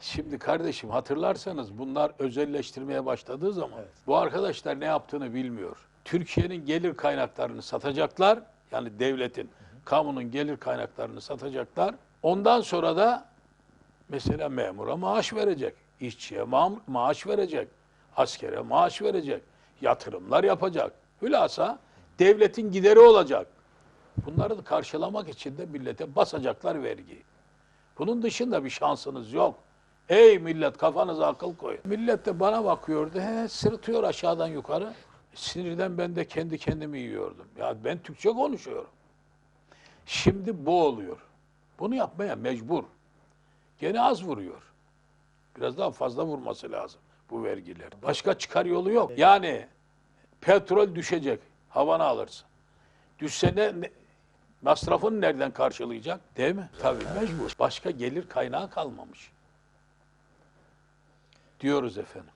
Şimdi kardeşim hatırlarsanız bunlar özelleştirmeye başladığı zaman bu arkadaşlar ne yaptığını bilmiyor. Türkiye'nin gelir kaynaklarını satacaklar. Yani devletin, kamunun gelir kaynaklarını satacaklar. Ondan sonra da mesela memura maaş verecek, işçiye ma- maaş verecek, askere maaş verecek, yatırımlar yapacak. Hülasa devletin gideri olacak. Bunları karşılamak için de millete basacaklar vergiyi. Bunun dışında bir şansınız yok. Ey millet kafanıza akıl koyun. Millet de bana bakıyordu. He, sırıtıyor aşağıdan yukarı. Sinirden ben de kendi kendimi yiyordum. Ya ben Türkçe konuşuyorum. Şimdi bu oluyor. Bunu yapmaya mecbur. Gene az vuruyor. Biraz daha fazla vurması lazım bu vergiler. Başka çıkar yolu yok. Yani petrol düşecek. Havanı alırsın. Düşse ne, ne- masrafını nereden karşılayacak? Değil mi? Tabii mecbur. Başka gelir kaynağı kalmamış. Diyoruz efendim.